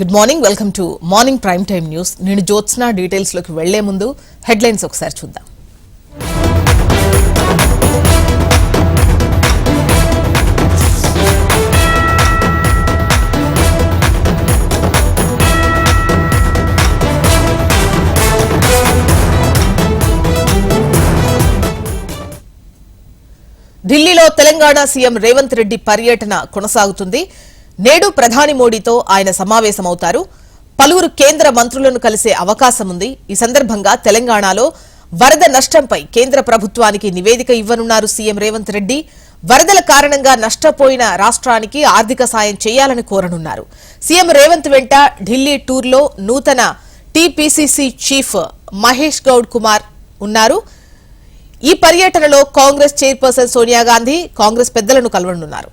Good morning welcome to morning prime time news నేను జ్యోత్స్న డీటెయిల్స్లోకి వెళ్ళే ముందు హెడ్లైన్స్ ఒకసారి చూద్దాం. ఢిల్లీలో తెలంగాణ సీఎం రేవంత్ రెడ్డి పర్యటన కొనసాగుతుంది. నేడు ప్రధాని మోడీతో ఆయన సమావేశమవుతారు. పలువురు కేంద్ర మంత్రులను కలిసే అవకాశం ఉంది ఈ సందర్భంగా తెలంగాణలో వరద నష్టంపై కేంద్ర ప్రభుత్వానికి నివేదిక ఇవ్వనున్నారు సీఎం రేవంత్ రెడ్డి. వరదల కారణంగా నష్టపోయిన రాష్ట్రానికి ఆర్థిక సాయం చేయాలని కోరనున్నారు. సీఎం రేవంత్ వెంట ఢిల్లీ టూర్లో నూతన టీపీసీసీ చీఫ్ మహేష్ గౌడ్ కుమార్ ఉన్నారు. ఈ పర్యటనలో కాంగ్రెస్ చైర్పర్సన్ సోనియా గాంధీ కాంగ్రెస్ పెద్దలను కలవనున్నారు.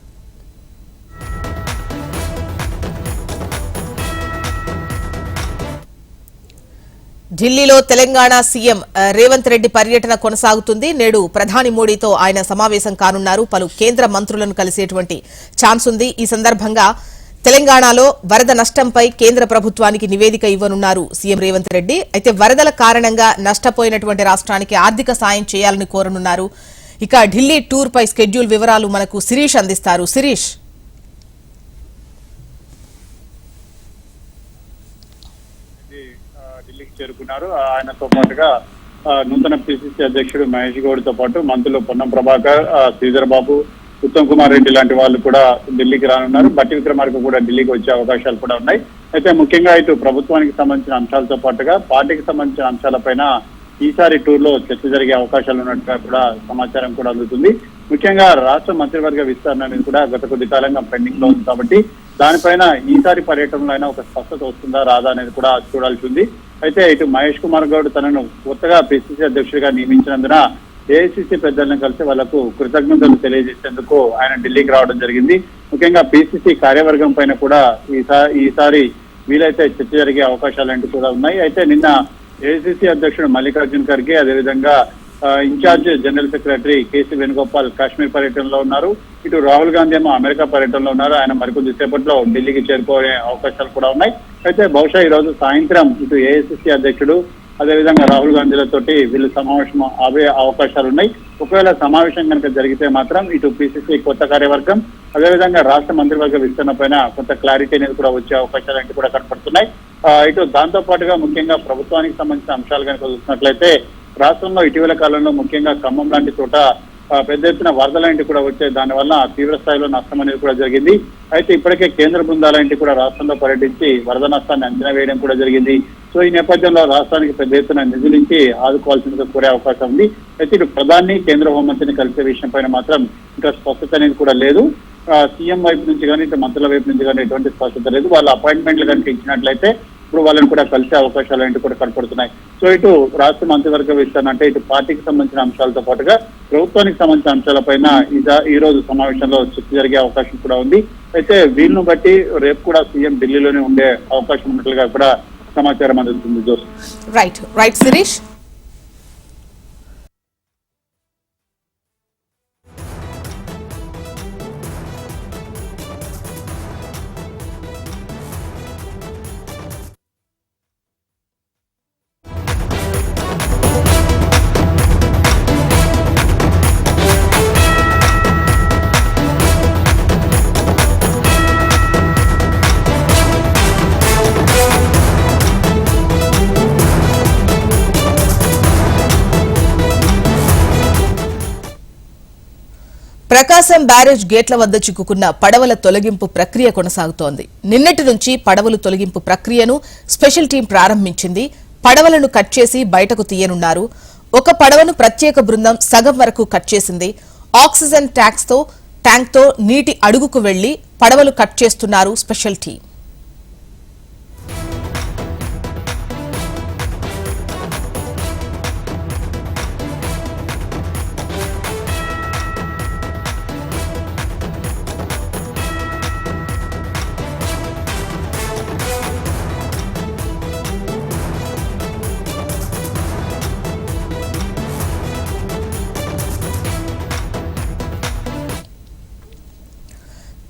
ఢిల్లీలో తెలంగాణ సీఎం రేవంత్ రెడ్డి పర్యటన కొనసాగుతుంది. నేడు ప్రధాని మోడీతో ఆయన సమావేశం కానున్నారు. పలు కేంద్ర మంత్రులను కలిసేటువంటి ఛాన్స్ ఉంది. ఈ సందర్భంగా తెలంగాణలో వరద నష్టంపై కేంద్ర ప్రభుత్వానికి నివేదిక ఇవ్వనున్నారు సీఎం రేవంత్ రెడ్డి. అయితే వరదల కారణంగా నష్టపోయినటువంటి రాష్ట్రానికి ఆర్థిక సాయం చేయాలని కోరనున్నారు. ఇక ఢిల్లీ టూర్ పై స్కెడ్యూల్ వివరాలు మనకు శిరీష్ అందిస్తారు. శిరీష్. రెడ్డి, ఢిల్లీకి చేరుకున్నారు. ఆయనతో పాటుగా ఆ, నూతన పిసిసి అధ్యక్షుడు మహేష్ గౌడ్తో పాటు మంత్రులు పొన్నం ప్రభాకర్ శ్రీధర్ బాబు ఉత్తమ్ కుమార్ రెడ్డి లాంటి వాళ్ళు కూడా ఢిల్లీకి రానున్నారు. బట్టి విక్రమార్క కూడా ఢిల్లీకి వచ్చే అవకాశాలు కూడా ఉన్నాయి. అయితే ముఖ్యంగా ఇటు ప్రభుత్వానికి సంబంధించిన అంశాలతో పాటుగా పార్టీకి సంబంధించిన అంశాలపైన ఈసారి టూర్లో చర్చ జరిగే అవకాశాలు ఉన్నట్టుగా కూడా సమాచారం కూడా అందుతుంది. ముఖ్యంగా రాష్ట్ర మంత్రివర్గ విస్తరణ అనేది కూడా గత కొద్ది కాలంగా పెండింగ్లో ఉంది కాబట్టి దానిపైన ఈసారి పర్యటనలో అయినా ఒక స్పష్టత వస్తుందా రాదా అనేది కూడా చూడాల్సి ఉంది. అయితే ఇటు మహేష్ కుమార్ గౌడ్ తనను కొత్తగా పిసిసి అధ్యక్షుడిగా నియమించినందున ఏఐసిసి పెద్దలను కలిసి వాళ్ళకు కృతజ్ఞతలు తెలియజేసేందుకు ఆయన ఢిల్లీకి రావడం జరిగింది. ముఖ్యంగా పిసిసి కార్యవర్గం పైన కూడా ఈసారి ఈసారి వీలైతే చర్చ జరిగే అవకాశాలు కూడా ఉన్నాయి. అయితే నిన్న ఏఐసిసి అధ్యక్షుడు మల్లికార్జున్ ఖర్గే అదేవిధంగా incharge general secretary KC Venugopal Kashmir పర్యటనలో ఉన్నారు. ఇటు రాహుల్ గాంధీ ఏమో అమెరికా పర్యటనలో ఉన్నారు. ఆయన మరికొద్ది సేపట్లో ఢిల్లీకి చేరుకునే అవకాశాలు కూడా ఉన్నాయి. అయితే బహుశా ఈ రోజు సాయంత్రం ఇటు ఏఐసిసి అధ్యక్షుడు అదేవిధంగా రాహుల్ గాంధీలతోటి వీళ్ళు సమావేశం అవే అవకాశాలు ఉన్నాయి. ఒకవేళ సమావేశం కనుక జరిగితే మాత్రం ఇటు పిసిసి కొత్త కార్యవర్గం అదేవిధంగా రాష్ట్ర మంత్రివర్గ విస్తరణ పైన కొంత క్లారిటీ అనేది కూడా వచ్చే అవకాశాలు అంటే కూడా కనపడుతున్నాయి. ఇటు దాంతో పాటుగా ముఖ్యంగా ప్రభుత్వానికి సంబంధించిన అంశాలు కనుక చూసినట్లయితే రాష్ట్రంలో ఇటీవల కాలంలో ముఖ్యంగా ఖమ్మం లాంటి చోట పెద్ద ఎత్తున వరదలాంటి కూడా వచ్చే దానివల్ల తీవ్ర స్థాయిలో నష్టం అనేది కూడా జరిగింది. అయితే ఇప్పటికే కేంద్ర బృందాలాంటి కూడా రాష్ట్రంలో పర్యటించి వరద నష్టాన్ని అంచనా వేయడం కూడా జరిగింది. సో ఈ నేపథ్యంలో రాష్ట్రానికి పెద్ద ఎత్తున నిధులించి ఆదుకోవాల్సిందిగా కోరే అవకాశం ఉంది. అయితే ఇటు ప్రధాని కేంద్ర హోంమంత్రిని కలిసే విషయం పైన మాత్రం ఇంకా స్పష్టత అనేది కూడా లేదు. సీఎం వైపు నుంచి కానీ ఇటు మంత్రుల వైపు నుంచి కానీ ఎటువంటి స్పష్టత లేదు. వాళ్ళ అపాయింట్మెంట్లు కనుక ఇచ్చినట్లయితే ఇప్పుడు వాళ్ళని కూడా కలిసే అవకాశాలు ఏంటి కూడా కనపడుతున్నాయి. సో ఇటు రాష్ట్ర మంత్రివర్గ విస్తరణ అంటే ఇటు పార్టీకి సంబంధించిన అంశాలతో పాటుగా ప్రభుత్వానికి సంబంధించిన అంశాలపైన ఇద- ఈ రోజు సమావేశంలో చర్చ జరిగే అవకాశం కూడా ఉంది. అయితే వీళ్ళను బట్టి రేపు కూడా సీఎం ఢిల్లీలోనే ఉండే అవకాశం ఉన్నట్లుగా కూడా సమాచారం అందుతుంది Jose. Right right Sirish Prakasam barrage గేట్ల వద్ద చిక్కుకున్న పడవల తొలగింపు ప్రక్రియ కొనసాగుతోంది. నిన్నటి నుంచి పడవలు తొలగింపు ప్రక్రియను స్పెషల్ టీం ప్రారంభించింది. పడవలను కట్ చేసి బయటకు తీయనున్నారు. ఒక పడవను ప్రత్యేక బృందం సగం వరకు కట్ చేసింది. ఆక్సిజన్ ట్యాంక్స్తో తో ట్యాంక్తో నీటి అడుగుకు వెళ్ళి పడవలు కట్ చేస్తున్నారు స్పెషల్ టీం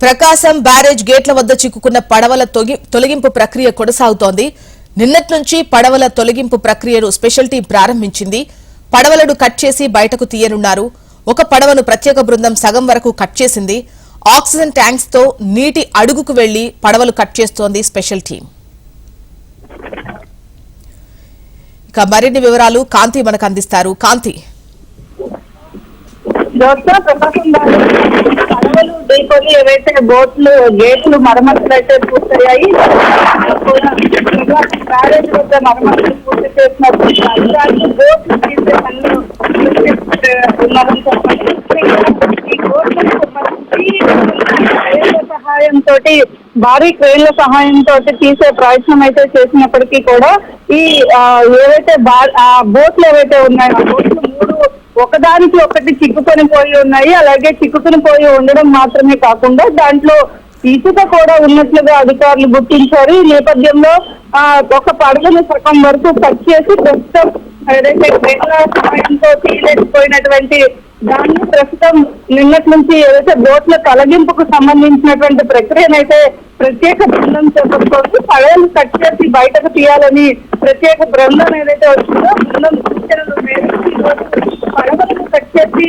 ప్రకాశం బ్యారేజ్ గేట్ల వద్ద చిక్కుకున్న పడవల తొగి- తొలగింపు ప్రక్రియ కొనసాగుతోంది. నిన్నటి నుంచి పడవల తొలగింపు ప్రక్రియను స్పెషల్ టీం ప్రారంభించింది. పడవలను కట్ చేసి బయటకు తీయనున్నారు. ఒక పడవను ప్రత్యేక బృందం సగం వరకు కట్ చేసింది. ఆక్సిజన్ ట్యాంక్స్తో నీటి అడుగుకు వెళ్ళి పడవలు కట్ చేస్తోంది స్పెషల్ టీం. ఇక మరిన్ని వివరాలు కాంతి మనకు అందిస్తారు. కాంతి. జ్యోత్స్న ప్రకాశం పడవలు ఢీకొని ఏవైతే బోట్లు గేట్లు మరమ్మతులు అయితే పూర్తయ్యాయి బ్యారేజ్ వద్ద మరమ్మతులు పూర్తి చేసినప్పుడు బోట్లు తీసే పనులు ఉన్నారని చెప్పండి ఈ బోట్లకు సహాయంతో భారీ క్రేన్ల సహాయంతో తీసే ప్రయత్నం అయితే చేసినప్పటికీ కూడా ఈ ఏవైతే ఆ బోట్లు ఏవైతే ఉన్నాయో బోట్లు ఒకదానికి ఒకటి చిక్కుకొని పోయి ఉన్నాయి. అలాగే చిక్కుకొని పోయి ఉండడం మాత్రమే కాకుండా దాంట్లో ఇసుక కూడా ఉన్నట్లుగా అధికారులు గుర్తించారు. ఈ నేపథ్యంలో ఆ ఒక పడవను సగం వరకు కట్ చేసి ప్రస్తుతం ఏదైతే తీయలేకపోయినటువంటి దాన్ని ప్రస్తుతం నిన్నటి నుంచి ఏదైతే బోట్ల తొలగింపుకు సంబంధించినటువంటి ప్రక్రియనైతే ప్రత్యేక బృందం చేపడుతోంది పడవలు కట్ చేసి బయటకు తీయాలని ప్రత్యేక బృందం ఏదైతే వచ్చిందో బృందం సూచనలు మేరకు పడవలను కట్ చేసి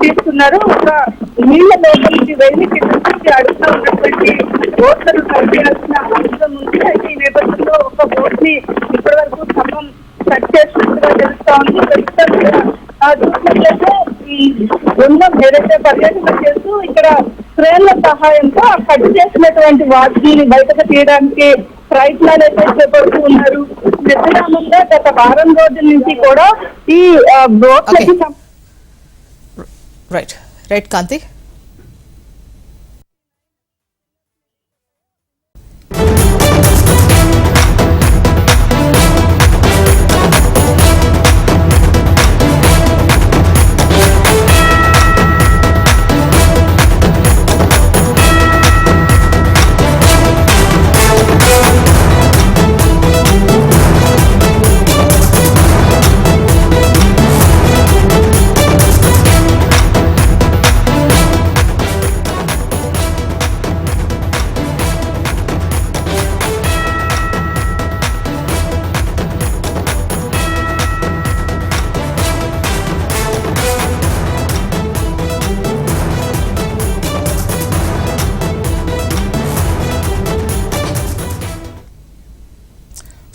తీస్తున్నారు ఒక నీళ్ళ లోపలికి వెళ్ళి కిందకి నుంచి అడుగుతూ ఉన్నటువంటి బోట్లను కట్ చేయాల్సిన అవసరం ఉంది. అయితే ఈ నేపథ్యంలో ఒక బోట్ని ఇప్పటి వరకు స్తంభం కట్ చేసినట్టుగా తెలుస్తా ఉంది ప్రస్తుతం కూడా, ఆ, చూసినట్లయితే ఈ బృందం ఏదైతే పర్యటన చేస్తూ ఇక్కడ క్రేన్ల సహాయంతో కట్ చేసినటువంటి వాటిని బయటకు తీయడానికి ప్రయత్నాలు అయితే చేపడుతూ ఉన్నారు. నిర్విరామంగా గత వారం రోజుల నుంచి కూడా ఈ బోట్లకి right right Kanti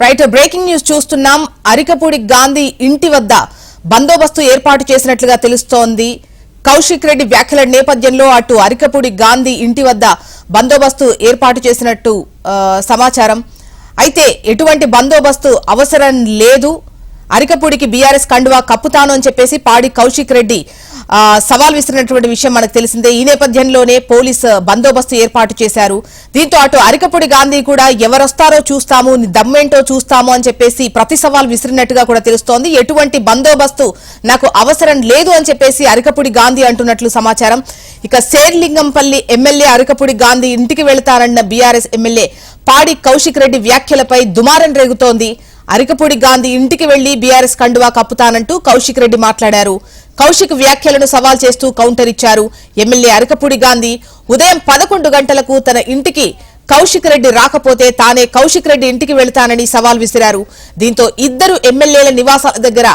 right breaking news చూస్తున్నాం. అరికపూడి గాంధీ ఇంటి వద్ద బందోబస్తు ఏర్పాటు చేసినట్లుగా తెలుస్తోంది. కౌశిక్ రెడ్డి వ్యాఖ్యల నేపథ్యంలో అటు అరికపూడి గాంధీ ఇంటి వద్ద బందోబస్తు ఏర్పాటు చేసినట్టు సమాచారం. అయితే ఎటువంటి బందోబస్తు అవసరం లేదు. అరికపూడికి బీఆర్ఎస్ కండువా కప్పుతాను అని చెప్పేసి పాడి కౌశిక్ రెడ్డి ఆ, సవాల్ విసిరినటువంటి విషయం మనకు తెలిసిందే. ఈ నేపథ్యంలోనే పోలీస్ బందోబస్తు ఏర్పాటు చేశారు. దీంతో అటు అరికపూడి గాంధీ కూడా ఎవరొస్తారో చూస్తాము నీ దమ్మేంటో చూస్తాము అని చెప్పేసి ప్రతి సవాల్ విసిరినట్టుగా కూడా తెలుస్తోంది. ఎటువంటి బందోబస్తు నాకు అవసరం లేదు అని చెప్పేసి అరికపూడి గాంధీ అంటున్నట్లు సమాచారం. ఇక శేర్లింగంపల్లి ఎమ్మెల్యే అరికపూడి గాంధీ ఇంటికి వెళతానన్న బీఆర్ఎస్ ఎమ్మెల్యే పాడి కౌశిక్ రెడ్డి వ్యాఖ్యలపై దుమారం రేగుతోంది. అరికపూడి గాంధీ ఇంటికి వెళ్ళి బీఆర్ఎస్ కండువా కప్పుతానంటూ కౌశిక్ రెడ్డి మాట్లాడారు. కౌశిక్ వ్యాఖ్యలను సవాల్ చేస్తూ కౌంటర్ ఇచ్చారు. ఎమ్మెల్యే అరికపూడి గాంధీ ఉదయం పదకొండు గంటలకు తన ఇంటికి కౌశిక్ రెడ్డి రాకపోతే తానే కౌశిక్ రెడ్డి ఇంటికి వెళతానని సవాల్ విసిరారు. దీంతో ఇద్దరు ఎమ్మెల్యేల నివాసాల దగ్గర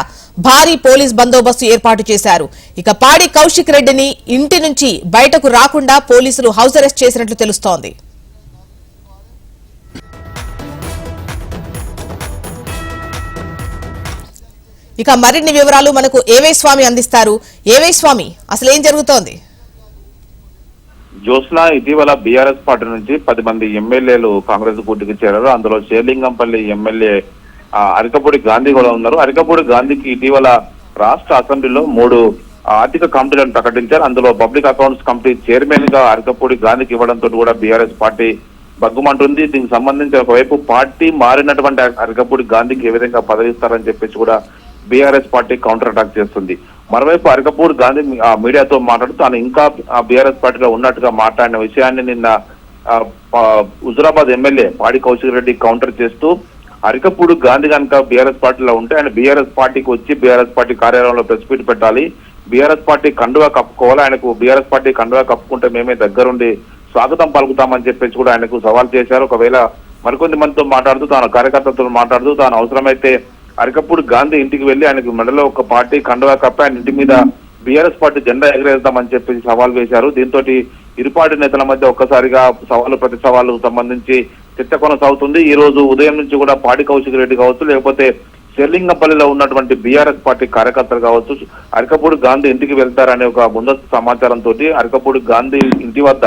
భారీ పోలీస్ బందోబస్తు ఏర్పాటు చేశారు. ఇక పాడి కౌశిక్ రెడ్డిని ఇంటి నుంచి బయటకు రాకుండా పోలీసులు హౌస్ అరెస్ట్ చేసినట్లు తెలుస్తోంది. ఇక మరిన్ని వివరాలు మనకు ఏవై స్వామి అందిస్తారు. ఏవై స్వామి అసలు ఏం జరుగుతోంది? జ్యోత్స్న ఇటీవల బీఆర్ఎస్ పార్టీ నుంచి పది మంది ఎమ్మెల్యేలు కాంగ్రెస్ పోటీకి చేరారు. అందులో షేర్లింగంపల్లి ఎమ్మెల్యే అరికపూడి గాంధీ కూడా ఉన్నారు. అరికపూడి గాంధీకి ఇటీవల రాష్ట్ర అసెంబ్లీలో మూడు ఆర్థిక కమిటీలను ప్రకటించారు. అందులో పబ్లిక్ అకౌంట్స్ కమిటీ చైర్మన్గా అరికపూడి గాంధీకి ఇవ్వడంతో కూడా బీఆర్ఎస్ పార్టీ బగ్గుమంటుంది దీనికి సంబంధించి ఒకవైపు పార్టీ మారినటువంటి అరికపూడి గాంధీకి ఏ విధంగా పదవిస్తారని చెప్పేసి కూడా బీఆర్ఎస్ పార్టీ కౌంటర్ అటాక్ చేస్తుంది. మరోవైపు అరకపూర్ గాంధీ ఆ మీడియాతో మాట్లాడుతూ తాను ఇంకా బీఆర్ఎస్ పార్టీలో ఉన్నట్టుగా మాట్లాడిన విషయాన్ని నిన్న హుజురాబాద్ ఎమ్మెల్యే పాడి కౌశిక్ రెడ్డి కౌంటర్ చేస్తూ అరికపూడి గాంధీ కనుక బీఆర్ఎస్ పార్టీలో ఉంటే ఆయన బీఆర్ఎస్ పార్టీకి వచ్చి బీఆర్ఎస్ పార్టీ కార్యాలయంలో ప్రెస్ మీట్ పెట్టాలి. బీఆర్ఎస్ పార్టీ కండువా కప్పుకోవాలి. ఆయనకు బీఆర్ఎస్ పార్టీ కండువా కప్పుకుంటే మేమే దగ్గరుండి స్వాగతం పలుకుతామని చెప్పేసి కూడా ఆయనకు సవాల్ చేశారు. ఒకవేళ మరికొంది మందితో మాట్లాడుతూ తాను కార్యకర్తలతో మాట్లాడుతూ తాను అవసరమైతే అరకప్పుడు గాంధీ ఇంటికి వెళ్ళి ఆయనకు మెడలో ఒక పార్టీ కండవా కప్పి ఆయన ఇంటి మీద బీఆర్ఎస్ పార్టీ జెండా ఎగరేద్దామని చెప్పి సవాల్ వేశారు. దీంతో ఇరుపాటి నేతల మధ్య ఒక్కసారిగా సవాలు ప్రతి సవాలు సంబంధించి చిత్త కొనసాగుతుంది. ఈ రోజు ఉదయం నుంచి కూడా పాడి కౌశిక్ రెడ్డి కావచ్చు లేకపోతే శెర్లింగపల్లిలో ఉన్నటువంటి బీఆర్ఎస్ పార్టీ కార్యకర్తలు కావచ్చు అరకపూడి గాంధీ ఇంటికి వెళ్తారనే ఒక ముందస్తు సమాచారంతో అరకపూడి గాంధీ ఇంటి వద్ద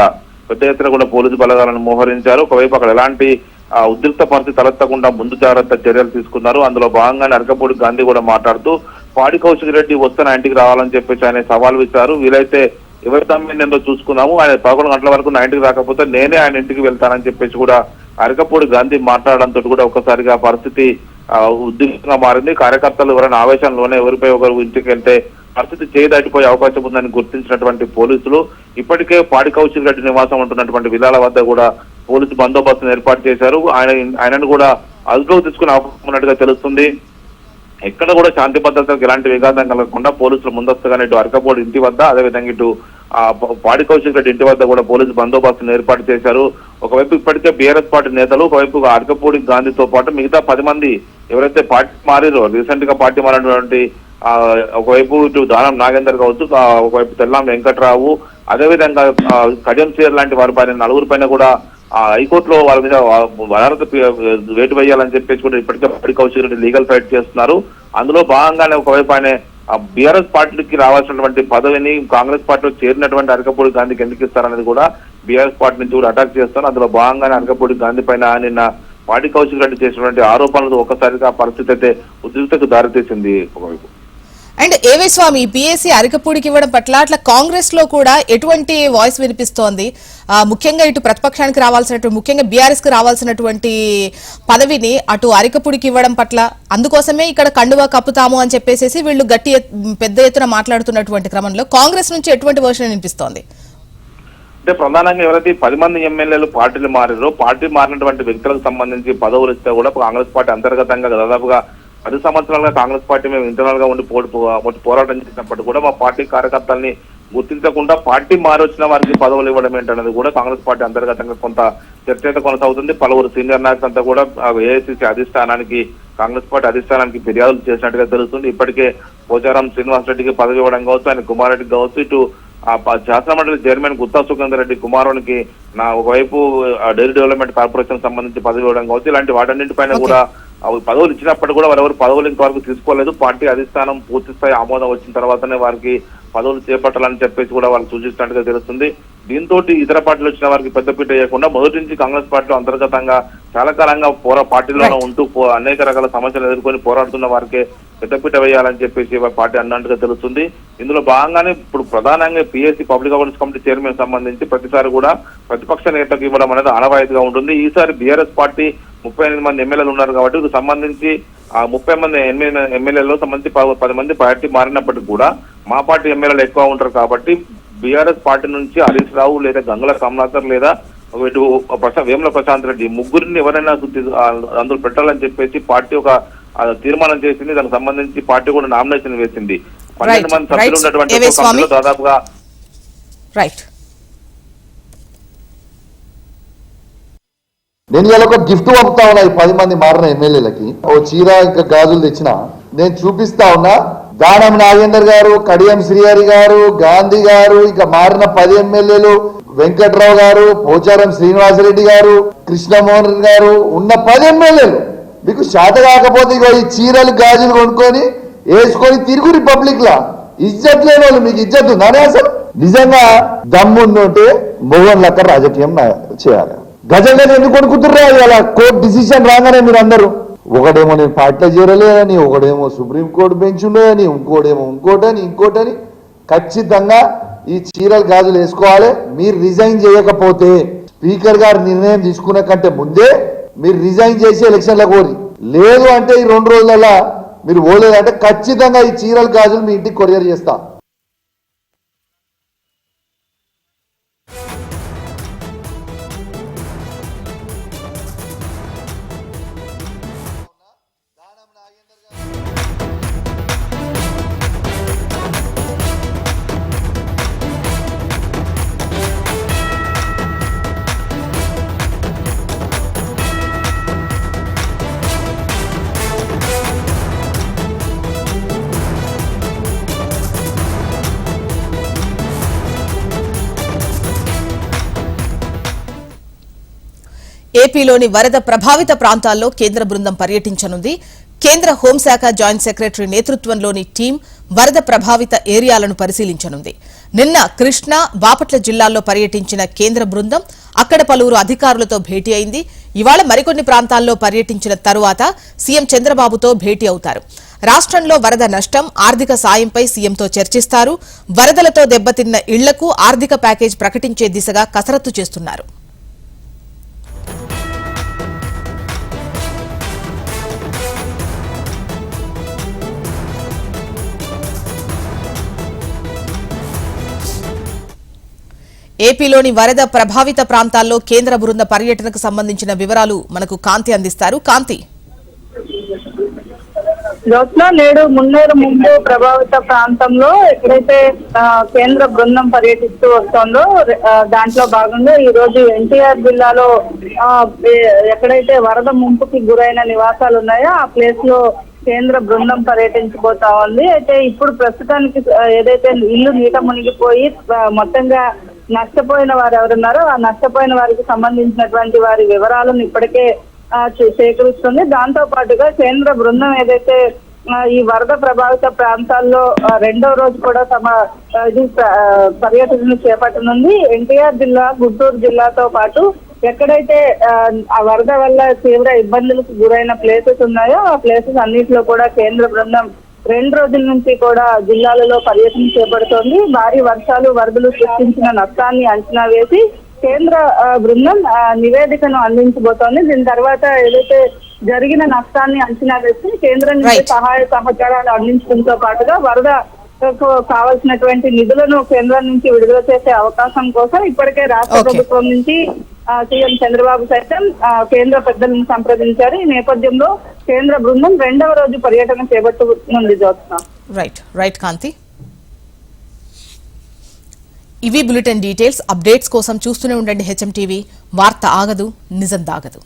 పెద్ద ఎత్తున కూడా పోలీసు బలగాలను మోహరించారు. ఒకవైపు అక్కడ ఎలాంటి ఆ, ఉద్రిక్త పరిస్థితి తలెత్తకుండా ముందు జాగ్రత్త చర్యలు తీసుకున్నారు. అందులో భాగంగానే అరకపూడి గాంధీ కూడా మాట్లాడుతూ పాడి కౌశిక్ రెడ్డి వస్తే నా ఇంటికి రావాలని చెప్పేసి ఆయన సవాల్ విసిరారు. వీలైతే ఎవరి తమ్మిందో చూసుకున్నాము. ఆయన పదకొండు గంటల వరకు నా ఇంటికి రాకపోతే నేనే ఆయన ఇంటికి వెళ్తానని చెప్పేసి కూడా అరకపూడి గాంధీ మాట్లాడడంతో కూడా ఒక్కసారిగా పరిస్థితి ఉద్రిక్తంగా మారింది. కార్యకర్తలు ఎవరైనా ఆవేశంలోనే ఎవరిపై ఒకరు ఇంటికి వెళ్తే పరిస్థితి చేయి దాటిపోయే అవకాశం ఉందని గుర్తించినటువంటి పోలీసులు ఇప్పటికే పాడి కౌశిక్ రెడ్డి నివాసం ఉంటున్నటువంటి విలాల వద్ద కూడా పోలీసు బందోబస్తును ఏర్పాటు చేశారు. ఆయన ఆయనను కూడా అదుపులోకి తీసుకునే అవకాశం ఉన్నట్టుగా తెలుస్తుంది. ఎక్కడ కూడా శాంతి భద్రతలకు ఎలాంటి విఘాతం కలగకుండా పోలీసులు ముందస్తుగానే ఇటు అరకపోడు ఇంటి వద్ద అదేవిధంగా ఇటు ఆ పాడి కౌశిక్ రెడ్డి ఇంటి వద్ద కూడా పోలీసు బందోబస్తును ఏర్పాటు చేశారు. ఒకవైపు ఇప్పటికే బీఆర్ఎస్ పార్టీ నేతలు ఒకవైపు అరకపూడి గాంధీతో పాటు మిగతా పది మంది ఎవరైతే పార్టీ మారిరో రీసెంట్గా పార్టీ మారినటువంటి ఒకవైపు ఇటు దానం నాగేందర్ కావచ్చు ఆ, ఒకవైపు తెల్లాం వెంకట్రావు అదేవిధంగా ఆ, కడియం సీర్ లాంటి వారి పైన నలుగురి పైన కూడా ఆ హైకోర్టులో వాళ్ళ మీద వనరత వేటు వేయాలని చెప్పేసి కూడా ఇప్పటికే పడి కౌశిక్ రెడ్డి లీగల్ ఫైట్ చేస్తున్నారు. అందులో భాగంగానే ఒకవైపు ఆయన బీఆర్ఎస్ పార్టీకి రావాల్సినటువంటి పదవిని కాంగ్రెస్ పార్టీలో చేరినటువంటి అరకపూడి గాంధీకి ఎందుకు ఇస్తారనేది కూడా బీఆర్ఎస్ పార్టీ నుంచి కూడా అటాక్ చేస్తారు. అందులో భాగంగానే అరకపూడి గాంధీ పైన నిన్న పాటి కౌశిక్ రెడ్డి చేసినటువంటి ఆరోపణలు ఒక్కసారిగా పరిస్థితి అయితే ఉద్రిక్తకు దారితీసింది ఒకవైపు. అండ్ ఏవే స్వామి పిఎస్సి అరికపూడికి ఇవ్వడం పట్ల అట్లా కాంగ్రెస్లో కూడా ఎటువంటి వాయిస్ వినిపిస్తోంది. ముఖ్యంగా ఇటు ప్రతిపక్షానికి రావాల్సినటువంటి ముఖ్యంగా బీఆర్ఎస్కి రావాల్సినటువంటి పదవిని అటు అరికపూడికి ఇవ్వడం పట్ల అందుకోసమే ఇక్కడ కండువా కప్పుతాము అని చెప్పేసి వీళ్ళు గట్టి పెద్ద ఎత్తున మాట్లాడుతున్నటువంటి క్రమంలో కాంగ్రెస్ నుంచి ఎటువంటి వర్షన్ వినిపిస్తోంది? అంటే ప్రధానంగా ఎవరైతే పది మంది ఎమ్మెల్యేలు పార్టీలు మారారో పార్టీ మారినటువంటి వ్యక్తులకు సంబంధించి పదవులు ఇస్తే కూడా కాంగ్రెస్ పార్టీ అంతర్గతంగా దాదాపుగా పది సంవత్సరాలుగా కాంగ్రెస్ పార్టీ మేము ఇంటర్నల్గా ఉండి పోటీ పోరాటం చేసినప్పటికీ కూడా మా పార్టీ కార్యకర్తల్ని గుర్తించకుండా పార్టీ మారి వచ్చిన వారికి పదవులు ఇవ్వడం ఏంటనేది కూడా కాంగ్రెస్ పార్టీ అంతర్గతంగా కొంత చర్చ అయితే కొనసాగుతుంది. పలువురు సీనియర్ నాయకులు అంతా కూడా ఏఐసిసి అధిష్టానానికి కాంగ్రెస్ పార్టీ అధిష్టానానికి ఫిర్యాదులు చేసినట్టుగా తెలుస్తుంది. ఇప్పటికే పోచారం శ్రీనివాస్ రెడ్డికి పదవి ఇవ్వడం కావచ్చు ఆయన కుమారెడ్డికి కావచ్చు ఇటు శాసనమండలి చైర్మన్ గుత్తా సుఖేందర్ రెడ్డి కుమారునికి నా ఒకవైపు డైరీ డెవలప్మెంట్ కార్పొరేషన్ సంబంధించి పదవి ఇవ్వడం కావచ్చు ఇలాంటి వాటన్నింటిపైన కూడా పదవులు ఇచ్చినప్పటికీ కూడా వారెవరు పదవులు ఇంతవరకు తీసుకోలేదు. పార్టీ అధిష్టానం పూర్తి స్థాయి ఆమోదం వచ్చిన తర్వాతనే వారికి పదవులు చేపట్టాలని చెప్పేసి కూడా వాళ్ళు సూచిస్తున్నట్టుగా తెలుస్తుంది. దీంతో ఇతర పార్టీలు వచ్చిన వారికి పెద్దపీట వేయకుండా మొదటి నుంచి కాంగ్రెస్ పార్టీలో అంతర్గతంగా చాలా కాలంగా పోరా పార్టీలోనే ఉంటూ పో- అనేక రకాల సమస్యలు ఎదుర్కొని పోరాడుతున్న వారికే పెద్దపీట వేయాలని చెప్పేసి పార్టీ అన్నట్టుగా తెలుస్తుంది. ఇందులో భాగంగానే ఇప్పుడు ప్రధానంగా PSC public accounts committee chairman సంబంధించి ప్రతిసారి కూడా ప్రతిపక్ష నేతకు ఇవ్వడం అనేది ఆనవాయితీగా ఉంటుంది. ఈసారి బీఆర్ఎస్ పార్టీ ముప్పై ఎనిమిది మంది ఎమ్మెల్యేలు ఉన్నారు కాబట్టి ఇది సంబంధించి ఆ ముప్పై మంది ఎమ్మెల్యేలు ఎమ్మెల్యేలో సంబంధించి పది మంది పార్టీ మారినప్పటికీ కూడా మా పార్టీ ఎమ్మెల్యేలు ఎక్కువ ఉంటారు కాబట్టి బీఆర్ఎస్ పార్టీ నుంచి హరీష్ రావు లేదా గంగుల కమలాకర్ లేదా ఇటు ప్రశా వేముల ప్రశాంత్ రెడ్డి ముగ్గురిని ఎవరైనా గుర్తి- అందులో పెట్టాలని చెప్పేసి పార్టీ ఒక తీర్మానం చేసింది. దానికి సంబంధించి పార్టీ కూడా నామినేషన్ వేసింది. పన్నెండు మంది సభ్యులు Right. ఉన్నటువంటి దాదాపుగా రైట్ నేను ఇలా ఒక గిఫ్ట్ పంపుతా ఉన్నా ఈ పది మంది మారిన ఎమ్మెల్యేలకి. ఓ చీర ఇంకా గాజులు తెచ్చిన. నేను చూపిస్తా ఉన్నా. దానం నాగేందర్ గారు కడియం శ్రీహరి గారు గాంధీ గారు ఇక మారిన పది ఎమ్మెల్యేలు వెంకట్రావు గారు పోచారం శ్రీనివాసరెడ్డి గారు కృష్ణమోహన్ గారు ఉన్న పది ఎమ్మెల్యేలు. మీకు శాత కాకపోతే ఇగో ఈ చీరలు గాజులు కొనుక్కొని వేసుకొని తిరుగు రిపబ్లిక్ లా. ఇజ్జత్ లేని వాళ్ళు మీకు ఇజ్జత్ ఉందానే అసలు నిజంగా దమ్ముందంటే మోహన్ లక్క రాజకీయం చేయాలి. గజం గజం ఎందుకు కొనుక్కుతుర్రా ఇలా కోర్టు డిసిషన్ రాగానే మీరు అందరూ. ఒకడేమో నేను పార్టీలో చేరలేదని ఒకడేమో సుప్రీం కోర్టు బెంచ్ ఉండేదని ఇంకోటేమో ఇంకోటని ఇంకోటని ఖచ్చితంగా ఈ చీరలు గాజులు వేసుకోవాలి. మీరు రిజైన్ చేయకపోతే స్పీకర్ గారు నిర్ణయం తీసుకునే కంటే ముందే మీరు రిజైన్ చేసి ఎలక్షన్లకు కోరి లేదు అంటే ఈ రెండు రోజులలో మీరు పోలేదంటే ఖచ్చితంగా ఈ చీరలు గాజులు మీ ఇంటికి కొరియర్ చేస్తా. ఏపీలోని వరద ప్రభావిత ప్రాంతాల్లో కేంద్ర బృందం పర్యటించనుంది. కేంద్ర హోంశాఖ జాయింట్ సెక్రటరీ నేతృత్వంలోని టీం వరద ప్రభావిత ఏరియాలను పరిశీలించనుంది. నిన్న కృష్ణా బాపట్ల జిల్లాల్లో పర్యటించిన కేంద్ర బృందం అక్కడ పలువురు అధికారులతో భేటీ అయింది. ఇవాళ మరికొన్ని ప్రాంతాల్లో పర్యటించిన తరువాత సీఎం చంద్రబాబుతో భేటీ అవుతారు. రాష్ట్రంలో వరద నష్టం ఆర్థిక సాయంపై సీఎంతో చర్చిస్తారు. వరదలతో దెబ్బతిన్న ఇళ్ళకు ఆర్థిక ప్యాకేజ్ ప్రకటించే దిశగా కసరత్తు చేస్తున్నారు. ఏపీలోని వరద ప్రభావిత ప్రాంతాల్లో కేంద్ర బృంద పర్యటనకు సంబంధించిన వివరాలు మనకు కాంతి అందిస్తారు. కాంతి. జ్యోత్న నేడు మున్నేరు ముంపు ప్రభావిత ప్రాంతంలో ఎక్కడైతే కేంద్ర బృందం పర్యటిస్తూ వస్తుందో దాంట్లో భాగంగా ఈ రోజు ఎన్టీఆర్ జిల్లాలో ఆ, ఎక్కడైతే వరద ముంపుకి గురైన నివాసాలు ఉన్నాయో ఆ ప్లేస్లో కేంద్ర బృందం పర్యటించబోతా ఉంది. అయితే ఇప్పుడు ప్రస్తుతానికి ఏదైతే ఇల్లు నీట మునిగిపోయి మొత్తంగా నష్టపోయిన వారు ఎవరున్నారో ఆ నష్టపోయిన వారికి సంబంధించినటువంటి వారి వివరాలను ఇప్పటికే సేకరిస్తుంది. దాంతో పాటుగా కేంద్ర బృందం ఏదైతే ఈ వరద ప్రభావిత ప్రాంతాల్లో రెండో రోజు కూడా తమ ఇది పర్యటనను చేపట్టనుంది. ఎన్టీఆర్ జిల్లా గుంటూరు జిల్లాతో పాటు ఎక్కడైతే ఆ, ఆ వరద వల్ల తీవ్ర ఇబ్బందులకు గురైన ప్లేసెస్ ఉన్నాయో ఆ ప్లేసెస్ అన్నింటిలో కూడా కేంద్ర బృందం రెండు రోజుల నుంచి కూడా జిల్లాలలో పర్యటన చేపడుతోంది భారీ వర్షాలు వరదలు సృష్టించిన నష్టాన్ని అంచనా వేసి కేంద్ర బృందం నివేదికను అందించబోతోంది దీని తర్వాత ఏదైతే జరిగిన నష్టాన్ని అంచనా వేసి కేంద్రం నుంచి. సహాయ సహకారాలు అందించడంతో పాటుగా వరద కావాల్సినటువంటి నిధులను కేంద్రం నుంచి విడుదల చేసే అవకాశం కోసం ఇప్పటికే రాష్ట్ర. ప్రభుత్వం నుంచి సీఎం చంద్రబాబు సైతం కేంద్ర పెద్దలను సంప్రదించారు. ఈ నేపథ్యంలో కేంద్ర బృందం రెండవ రోజు పర్యటన చేపట్టనుంది జ్యోత్స్న రైట్ రైట్ కాంతి. ఇవి బులెటిన్ డీటెయిల్స్ అప్డేట్స్ కోసం చూస్తూనే ఉండండి హెచ్ఎం టీవీ. వార్త ఆగదు నిజం దాగదు.